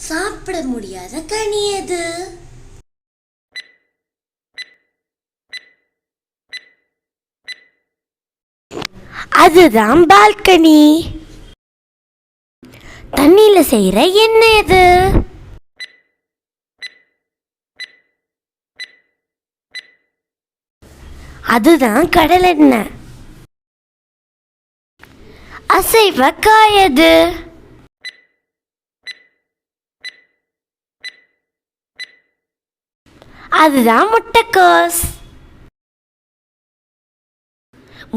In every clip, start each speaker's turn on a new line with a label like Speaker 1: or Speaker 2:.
Speaker 1: சாப்பிட முடியாத கனி எது அதுதான் பால்கனி. தண்ணியில செய்யற என்ன எது அதுதான் கடல் எண்ணெய் அசைவ காயது அதுதான் முட்டைக்கோஸ்.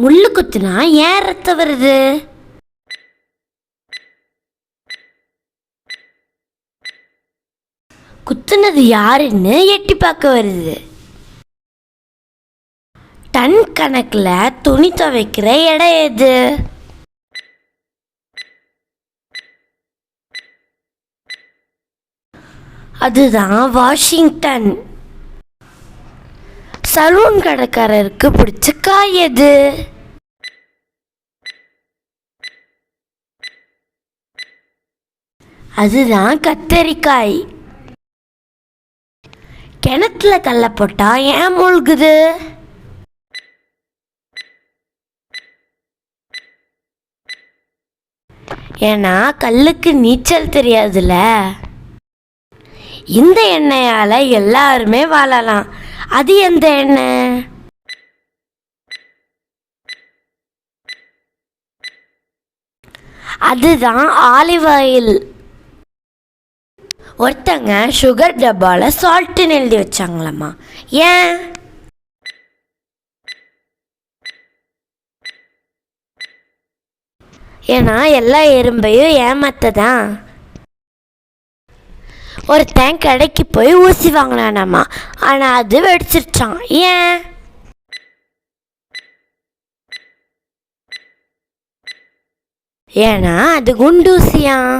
Speaker 1: முள்ளு குத்துனா ஏன் ரத்தம் வருது? குத்துனது யாருன்னு எட்டி பார்க்க வருது. டன் கணக்கில் துணி துவைக்கிற இடம் எது? அதுதான் வாஷிங்டன். சலூன் கடைக்காரருக்கு பிடிச்ச காய் எது? அதுதான் கத்தரிக்காய். கிணத்துல கல்ல போட்டா ஏன் மூழ்குது? ஏன்னா கல்லுக்கு நீச்சல் தெரியாதுல்ல. இந்த எண்ணெயால எல்லாருமே வாழலாம். அது எந்த எண்ணெய் அதுதான் ஆலிவ் ஆயில் ஒருத்தங்க சுகர் டப்பால சால்ட்டுன்னு எழுதி வச்சாங்களாம்மா ஏன்? ஏன்னா எல்லா எறும்பையும் ஏமாத்ததான். ஒருத்தன் கடைக்கு போய் ஊசி வாங்கினானாமா. ஆனால் அது வெடிச்சிருச்சான் ஏன்? ஏன்னா அது குண்டூசியான்